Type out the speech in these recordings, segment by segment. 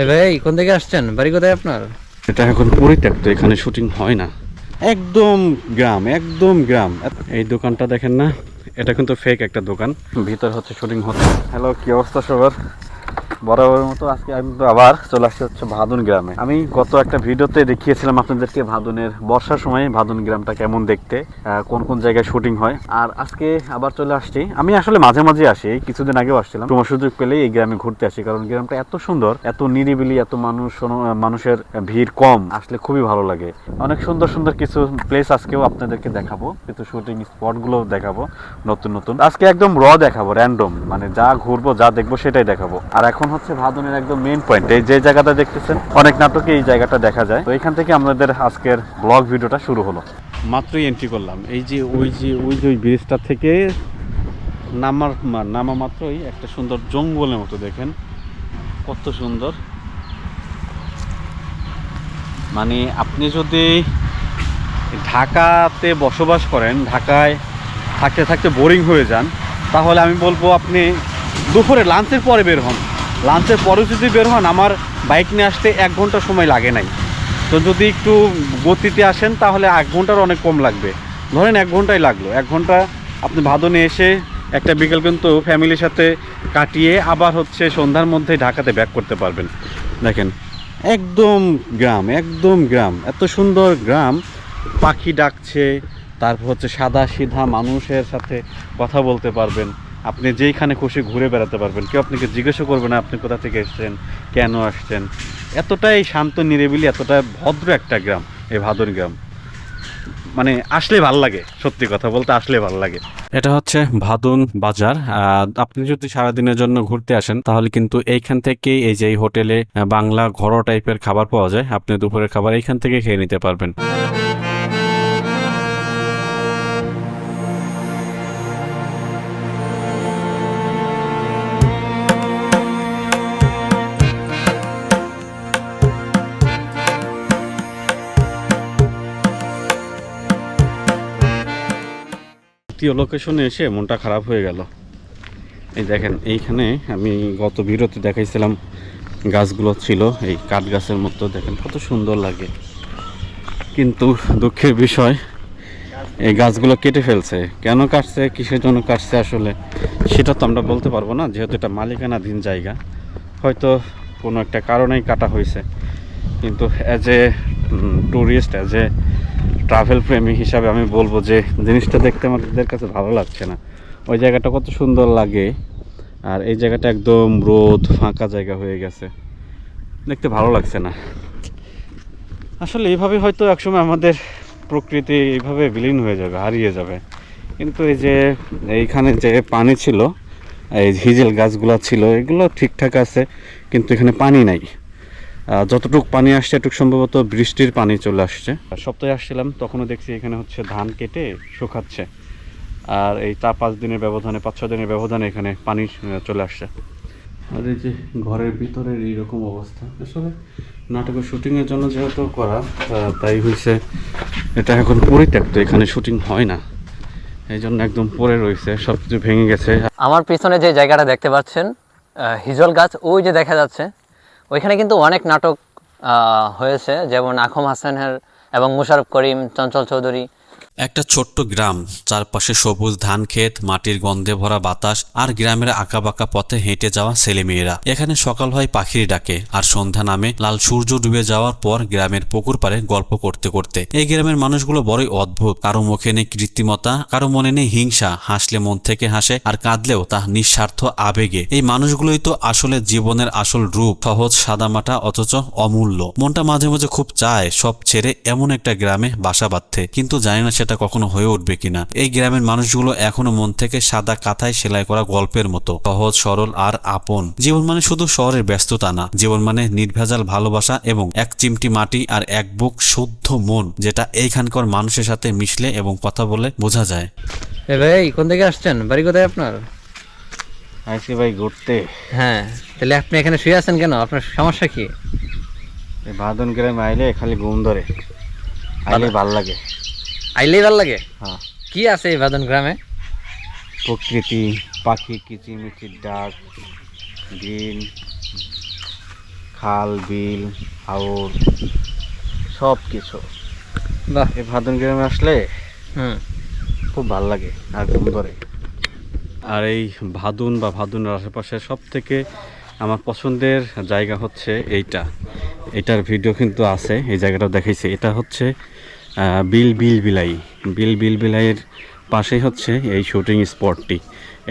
এ ভাই কোন থেকে আসছেন? বাড়ি কোথায় আপনার? এটা এখন পরিত্যক্ত এখানে শুটিং হয় না। একদম গ্রাম একদম গ্রাম। এই দোকানটা দেখেন না এটা কিন্তু ফেক একটা দোকান। ভিতর হচ্ছে শুটিং হচ্ছে। হ্যালো কি অবস্থা সবার? বরাবরের মতো আজকে আমি আবার চলে আসতে হচ্ছে ভাদুন গ্রামে। আমি গত একটা ভিডিওতে দেখিয়েছিলাম আপনাদেরকে ভাদুনের বর্ষার সময় ভাদুন গ্রামটা কেমন দেখতে কোন কোন জায়গায় শুটিং হয়। আর আজকে আবার চলে আসছি। আমি আসলে মাঝে মাঝে আসি কিছুদিন আগেও আসছিলাম। তোমার সুযোগ পেলেই এই গ্রামে ঘুরতে আসি, কারণ গ্রামটা এত সুন্দর, এত নিরিবিলি, এত মানুষ মানুষের ভিড় কম, আসলে খুবই ভালো লাগে। অনেক সুন্দর সুন্দর কিছু প্লেস আজকেও আপনাদেরকে দেখাবো, কিছু শুটিং স্পটগুলো দেখাবো, নতুন নতুন। আজকে একদম র দেখাবো র্যান্ডম মানে যা ঘুরবো, যা দেখব সেটাই দেখাবো। আর এখন হচ্ছে ভাদনের একদম মেইন পয়েন্ট এই যে জায়গাটা দেখতেছেন, অনেক নাটকে এই জায়গাটা দেখা যায়। তো এখান থেকে আমাদের আজকের ব্লগ ভিডিওটা শুরু হলো। মাত্রই এন্ট্রি করলাম। এই যে, ওই যে ওই যে ওই ব্রিজটা থেকে নামার নামা মাত্রই একটা সুন্দর জঙ্গলের মতো দেখেন। কত সুন্দর। মানে আপনি যদি ঢাকাতে বসবাস করেন, ঢাকায় থাকতে থাকতে বোরিং হয়ে যান, তাহলে আমি বলব আপনি দুপুরে লাঞ্চের পরে বের হন। লাঞ্চের পরে যদি বের হন, আমার বাইক নিয়ে আসতে এক ঘণ্টা সময় লাগে নাই। তো যদি একটু গতিতে আসেন, তাহলে এক ঘণ্টার অনেক কম লাগবে। ধরেন এক ঘন্টাই লাগল। এক ঘণ্টা আপনি ভাদনে এসে একটা বিকেল কিন্তু ফ্যামিলির সাথে কাটিয়ে আবার হচ্ছে সন্ধ্যার মধ্যে ঢাকাতে ব্যাক করতে পারবেন। দেখেন, একদম গ্রাম একদম গ্রাম, এত সুন্দর গ্রাম। পাখি ডাকছে, তারপর হচ্ছে সাদা সিধা মানুষের সাথে কথা বলতে পারবেন। আপনি যেইখানে খুশি ঘুরে বেড়াতে পারবেন। কেউ আপনাকে জিজ্ঞাসা করবে না, আপনি কোথা থেকে এসেছেন, কেন আসছেন। এতটাই শান্ত, নিরিবিলি, এতটা ভদ্র একটা গ্রাম, এই ভাদর গ্রাম। মানে আসলে ভালো লাগে, সত্যি কথা বলতে আসলে ভালো লাগে। এটা হচ্ছে ভাদুন বাজার। আপনি যদি সারাদিনের জন্য ঘুরতে আসেন, তাহলে কিন্তু এইখান থেকেই এই যে হোটেলে বাংলা ঘরোয়া টাইপের খাবার পাওয়া যায়। আপনি দুপুরের খাবার এইখান থেকে খেয়ে নিতে পারবেন। দ্বিতীয় লোকেশনে এসে মনটা খারাপ হয়ে গেল। এই দেখেন, এইখানে আমি গত ভিডিওতে দেখাইছিলাম গাছগুলো ছিল, এই কাঠ গাছের মতো। দেখেন কত সুন্দর লাগে। কিন্তু দুঃখের বিষয়, এই গাছগুলো কেটে ফেলছে। কেন কাটছে, কিসের জন্য কাটছে আসলে, সেটা তো আমরা বলতে পারব না, যেহেতু এটা মালিকানাধীন জায়গা। হয়তো কোনো একটা কারণেই কাটা হয়েছে। কিন্তু as a tourist as a travel প্রেমী হিসাবে আমি বলব যে, জিনিসটা দেখতে আমাদের কাছে ভালো লাগছে না। ওই জায়গাটা কত সুন্দর লাগে। আর এই জায়গাটা একদম রোদ, ফাঁকা জায়গা হয়ে গেছে। দেখতে ভালো লাগছে না। আসলে এইভাবে হয়তো একসময় আমাদের প্রকৃতি এইভাবে বিলীন হয়ে যাবে, হারিয়ে যাবে। কিন্তু এই যে, এইখানে যে পানি ছিল, এই হিজেল গাছগুলো ছিল, এগুলো ঠিকঠাক আছে, কিন্তু এখানে পানি নাই। যতটুক পানি আসছে এটুক সম্ভবত বৃষ্টির পানি চলে আসছে। আর সপ্তাহে আসছিলাম তখনও দেখছি এখানে হচ্ছে ধান কেটে শুকাচ্ছে। আর এই চার পাঁচ দিনের ব্যবধানে পাঁচ ছ দিনের ব্যবধানে এখানে পানি চলে আসছে। আর এই যে ঘরের ভিতরের এইরকম অবস্থা আসলে নাটকের শুটিংয়ের জন্য যেহেতু করা তাই হয়েছে এটা এখন পরিত্যক্ত এখানে শুটিং হয় না। এই জন্য একদম পড়ে রয়েছে সব কিছু ভেঙে গেছে। আমার পিছনে যে জায়গাটা দেখতে পাচ্ছেন হিজল গাছ ওই যে দেখা যাচ্ছে ওইখানে কিন্তু অনেক নাটক হয়েছে যেমন আখম হাসানের এবং মুশারফ করিম চঞ্চল চৌধুরী একটা ছোট্ট গ্রাম, চারপাশে সবুজ ধান ক্ষেত, মাটির গন্ধে ভরা বাতাস আর গ্রামের আঁকাবাঁকা পথে হেঁটে যাওয়া ছেলেমেয়েরা। এখানে সকাল হয় পাখির ডাকে আর সন্ধ্যা নামে লাল সূর্য ডুবে যাওয়ার পর গ্রামের পুকুর পারে গল্প করতে করতে। এই গ্রামের মানুষগুলো বড়ই অদ্ভুত। কারও মুখে নেই কৃত্রিমতা, কারও মনে নেই হিংসা। হাসলে মন থেকে হাসে আর কাঁদলেও তা নিঃস্বার্থ আবেগে। এই মানুষগুলোই তো আসলে জীবনের আসল রূপ। সহজ, সাদামাটা, অথচ অমূল্য। মনটা মাঝে মাঝে খুব চায় সব ছেড়ে এমন একটা গ্রামে বাসা বাঁধতে। কিন্তু জানি না সেটা কখনো হয়ে উঠবে কিনা। এই গ্রামের মানুষগুলো এখনও মন থেকে সাদা কাঁথায় সেলাই করা গল্পের মতো সহজ সরল আর আপন। জীবন মানে শুধু শহরের ব্যস্ততা না জীবন মানে নির্ভেজাল ভালোবাসা এবং এক চিমটি মাটি আর এক বুক শুদ্ধ মন যেটা এইখানকার মানুষের সাথে মিশলে এবং কথা বলে বোঝা যায়। এ ভাই কোন থেকে আসছেন? বাড়ি কোথায় আপনার? আইসি ভাই ঘুরতে। হ্যাঁ তাহলে আপনি এখানে শুয়ে আছেন কেন? আপনার সমস্যা কি? এই ভাদন গ্রামে আইলে খালি ঘুম ধরে। আইলে ভালো লাগে। আইলেই ভালো লাগে? হ্যাঁ। কি আছে এই বাদন গ্রামে? প্রকৃতি পাখি কিচিমিচির ডাক গ্রিন খাল বিল হাওর সব কিছু বাহ। এই ভাদন গ্রামে আসলে হুম। খুব ভালো লাগে আর ঘুম ধরে। আর এই ভাদুন বা ভাদুনের আশেপাশে সব থেকে আমার পছন্দের জায়গা হচ্ছে এইটা। এটার ভিডিও কিন্তু আছে এই জায়গাটা দেখাইছি। এটা হচ্ছে বিল বিল বিলাই। বিল বিল বিলাইয়ের পাশেই হচ্ছে এই শুটিং স্পটটি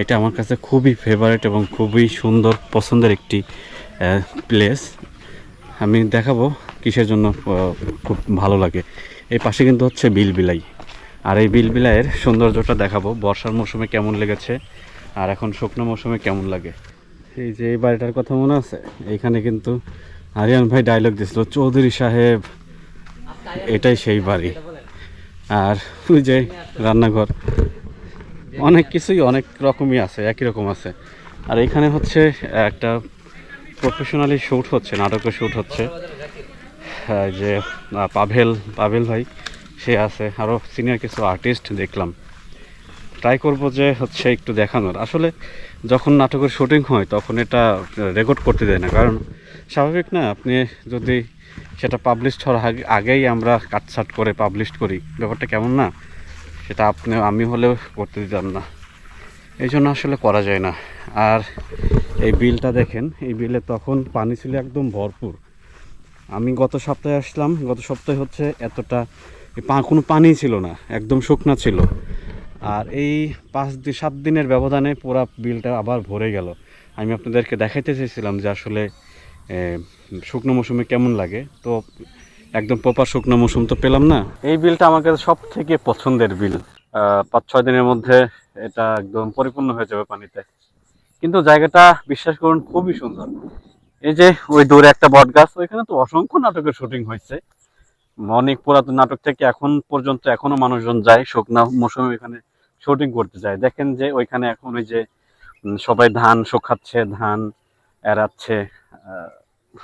এটা আমার কাছে খুবই ফেভারিট এবং খুবই সুন্দর, পছন্দের একটি প্লেস আমি দেখাবো কিসের জন্য খুব ভালো লাগে। এই পাশে কিন্তু হচ্ছে বিল বিলাই। আর এই বিল বিলাইয়ের সৌন্দর্যটা দেখাবো, বর্ষার মৌসুমে কেমন লেগেছে, আর এখন শুকনো মৌসুমে কেমন লাগে। এই যে এই বাড়িটার কথা মনে আছে? এইখানে কিন্তু আরিয়ান ভাই ডায়লগ দিছিল, চৌধুরী সাহেব এটাই সেই বাড়ি। আর ওই যে রান্নাঘর, অনেক কিছুই অনেক রকমই আছে, একই রকম আছে। আর এখানে হচ্ছে একটা প্রফেশনালি শ্যুট হচ্ছে নাটকের শ্যুট হচ্ছে। যে পাভেল পাভেল ভাই, সে আছে। আরও সিনিয়র কিছু আর্টিস্ট দেখলাম। ট্রাই করব যে হচ্ছে একটু দেখানোর। আসলে যখন নাটকের শুটিং হয়, তখন এটা রেকর্ড করতে দেয় না। কারণ স্বাভাবিক না, আপনি যদি সেটা পাবলিশ হওয়ার আগে- আগেই আমরা কাটছাট করে পাবলিশ করি। ব্যাপারটা কেমন না? সেটা আপনি, আমি হলেও করতে দিতাম না। এই জন্য আসলে করা যায় না। আর এই বিলটা দেখেন, এই বিলে তখন পানি ছিল একদম ভরপুর। আমি গত সপ্তাহে আসলাম, গত সপ্তাহে হচ্ছে এতটা কোনো পানি ছিল না, একদম শুকনা ছিল। আর এই পাঁচ দিন সাত দিনের ব্যবধানে পুরা বিলটা আবার ভরে গেল। আমি আপনাদেরকে দেখাইতে চেয়েছিলাম যে আসলে শুকনো মৌসুমে কেমন লাগে? তো একদম প্রপার শুকনো মৌসুম তো পেলাম না। এই বিলটা আমার কাছে সব থেকে পছন্দের বিল। পাঁচ, ছয় দিনের মধ্যে এটা একদম পরিপূর্ণ হয়ে যাবে পানিতে। কিন্তু জায়গাটা, বিশ্বাস করুন, খুবই সুন্দর। এই যে ওই দূরে একটা বট গাছ ওইখানে তো অসংখ্য নাটকের শুটিং হয়েছে। অনেক পুরাতন নাটক থেকে এখন পর্যন্ত এখনও মানুষজন যায় শুকনা মৌসুমে ওইখানে শুটিং করতে যায়। দেখেন যে ওইখানে এখন ওই যে সবাই ধান শুকাচ্ছে, ধান এড়াচ্ছে।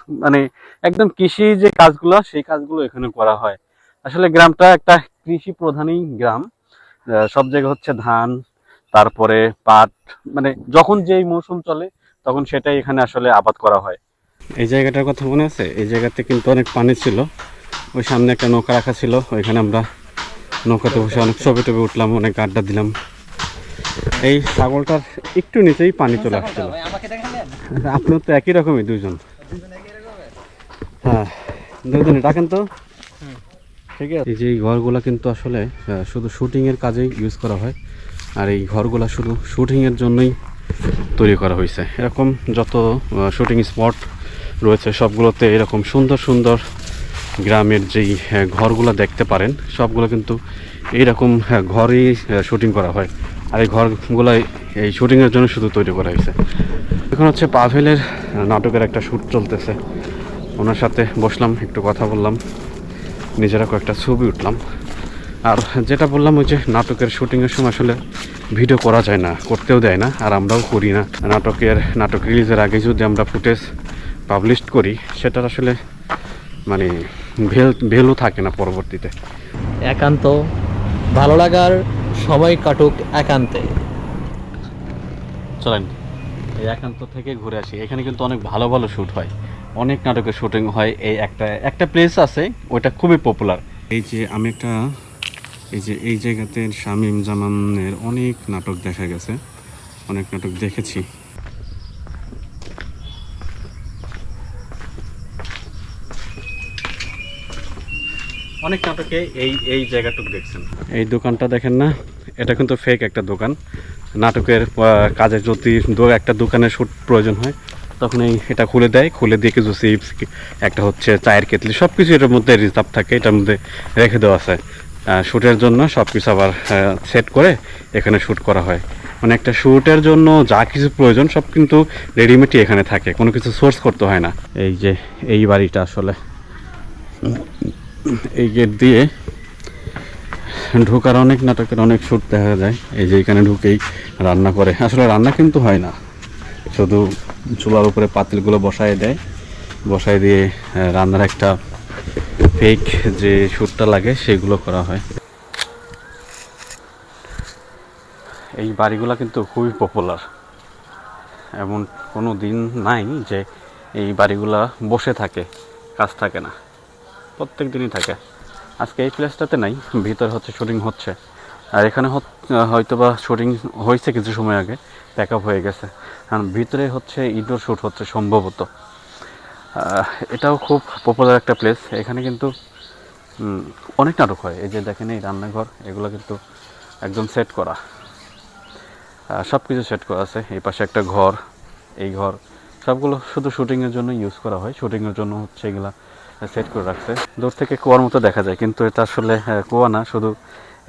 মানে একদম কৃষি যে কাজগুলো সেই কাজগুলো এখানে করা হয়। আসলে গ্রামটা একটা কৃষি প্রধানই গ্রাম। আহ, সব জায়গায় হচ্ছে ধান তারপরে পাট মানে যখন যেই মৌসুম চলে তখন সেটাই এখানে আসলে আবাদ করা হয়। এই জায়গাটার কথা মনে আছে? এই জায়গাতে কিন্তু অনেক পানি ছিল। ওই সামনে একটা নৌকা রাখা ছিল। ওইখানে আমরা নৌকাতে বসে অনেক ছবি টবি উঠলাম অনেক আড্ডা দিলাম। এই ছাগলটার একটু নিচেই পানি চলে আসছিল। আপনিও তো একই রকমই দুজন হ্যাঁ দুজনে ডাকেন তো। ঠিক আছে। এই যে এই ঘরগুলো কিন্তু আসলে শুধু শুটিংয়ের কাজেই ইউজ করা হয়। আর এই ঘরগুলো শুধু শুটিংয়ের জন্যই তৈরি করা হয়েছে। এরকম যত শুটিং স্পট রয়েছে সবগুলোতে এরকম সুন্দর সুন্দর গ্রামের যেই ঘরগুলো দেখতে পারেন সবগুলো কিন্তু এইরকম ঘরেই শুটিং করা হয়। আর এই ঘরগুলো এই শুটিংয়ের জন্য শুধু তৈরি করা হয়েছে। এখন হচ্ছে পাভেলের নাটকের একটা শ্যুট চলতেছে। ওনার সাথে বসলাম একটু কথা বললাম। নিজেরা কয়েকটা ছবি উঠলাম। আর যেটা বললাম ওই যে নাটকের শুটিংয়ের সময় আসলে ভিডিও করা যায় না করতেও দেয় না আর আমরাও করি না। নাটকের নাটক রিলিজের আগে যদি আমরা ফুটেজ পাবলিশ করি সেটার আসলে মানে ভেল ভ্যালু থাকে না পরবর্তীতে। একান্ত। ভালো লাগার সময় কাটুক একান্তে। চলেন। এই একান্ত থেকে ঘুরে আসি। এখানে কিন্তু অনেক ভালো ভালো শ্যুট হয়। অনেক নাটকের শুটিং হয়। এই একটা একটা প্লেস আছে ওইটা খুবই পপুলার এই যে আমি একটা এই যে এই জায়গাতে শামীম জামানের অনেক নাটক দেখা গেছে। অনেক নাটক দেখেছি। অনেক নাটকে এই এই জায়গাটুকু দেখছেন। এই দোকানটা দেখেন না এটা কিন্তু ফেক একটা দোকান। নাটকের কাজে যদি একটা দোকানের শ্যুট প্রয়োজন হয়, তখন এই এটা খুলে দেয়, খুলে দিয়ে কিছু চিপস একটা হচ্ছে চায়ের কেতলি সব কিছু এটার মধ্যে রিজার্ভ থাকে, এটার মধ্যে রেখে দেওয়া আছে। শ্যুটের জন্য সব কিছু আবার সেট করে এখানে শ্যুট করা হয়। মানে একটা শ্যুটের জন্য যা কিছু প্রয়োজন, সব কিন্তু রেডিমেডই এখানে থাকে, কোনো কিছু সোর্স করতে হয় না। এই যে, এই বাড়িটা আসলে। এই গেট দিয়ে ঢোকার অনেক নাটকের অনেক শ্যুট দেখা যায়। এই যে এখানে ঢুকেই রান্না করে। আসলে রান্না কিন্তু হয় না। শুধু চুলার উপরে পাতিলগুলো বসায় দেয়। বসায় দিয়ে রান্নার একটা ফেক যে শ্যুটটা লাগে, সেগুলো করা হয়। এই বাড়িগুলো কিন্তু খুবই পপুলার এমন কোনো দিন নাই যে এই বাড়িগুলা বসে থাকে, কাজ থাকে না। প্রত্যেক দিনই থাকে। আজকে এই প্লেসটাতে নাই, ভিতর হচ্ছে শুটিং হচ্ছে। আর এখানে হয়তো বা শুটিং হয়েছে কিছু সময় আগে প্যাক আপ হয়ে গেছে। কারণ ভিতরে হচ্ছে ইনডোর শ্যুট হচ্ছে সম্ভবত। এটাও খুব পপুলার একটা প্লেস এখানে কিন্তু অনেক নাটক হয়। এই যে দেখেন এই রান্নাঘর, এগুলো কিন্তু একদম সেট করা। সব কিছু সেট করা আছে। এই পাশে একটা ঘর, এই ঘর। সবগুলো শুধু শুটিংয়ের জন্য ইউজ করা হয়। শুটিংয়ের জন্য হচ্ছে এগুলা সেট করে রাখছে। দূর থেকে কুয়ার মতো দেখা যায়, কিন্তু এটা আসলে কুয়া না, শুধু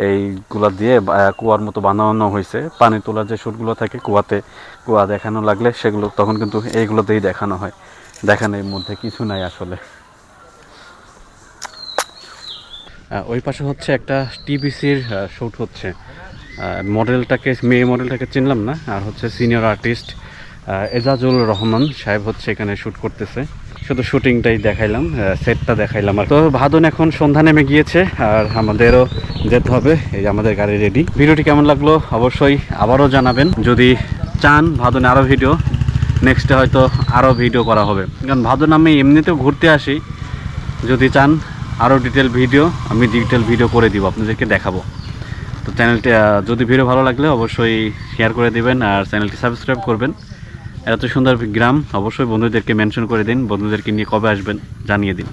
এইগুলা দিয়ে কুয়ার মতো বানানো হয়েছে। পানি তোলার যে শ্যুটগুলো থাকে কুয়াতে, কুয়া দেখানো লাগলে সেগুলো তখন কিন্তু এইগুলোতেই দেখানো হয়। দেখানোর মধ্যে কিছু নাই আসলে। ওই পাশে হচ্ছে একটা টিবিসির শ্যুট হচ্ছে। মডেলটাকে, মেয়ে মডেলটাকে চিনলাম না, আর হচ্ছে সিনিয়র আর্টিস্ট এজাজুল রহমান সাহেব হচ্ছে এখানে শ্যুট করতেছে। শুধু শুটিংটাই দেখাইলাম সেটটা দেখাইলাম আর তো ভাদন এখন সন্ধ্যা নেমে গিয়েছে আর আমাদেরও যেতে হবে, এই আমাদের গাড়ি রেডি ভিডিওটি কেমন লাগল অবশ্যই আবারও জানাবেন। যদি চান ভাদনে আরও ভিডিও নেক্সটে হয়তো আরও ভিডিও করা হবে। কারণ ভাদন আমি এমনিতেও ঘুরতে আসি। যদি চান আরও ডিটেল ভিডিও আমি ডিটেল ভিডিও করে দিব, আপনাদেরকে দেখাবো। তো চ্যানেলটি যদি ভিডিও ভালো লাগলে অবশ্যই শেয়ার করে দিবেন আর চ্যানেলটি সাবস্ক্রাইব করবেন। এত সুন্দর গ্রাম অবশ্যই বন্ধুদেরকে মেনশন করে দিন। বন্ধুদেরকে নিয়ে কবে আসবেন জানিয়ে দিন।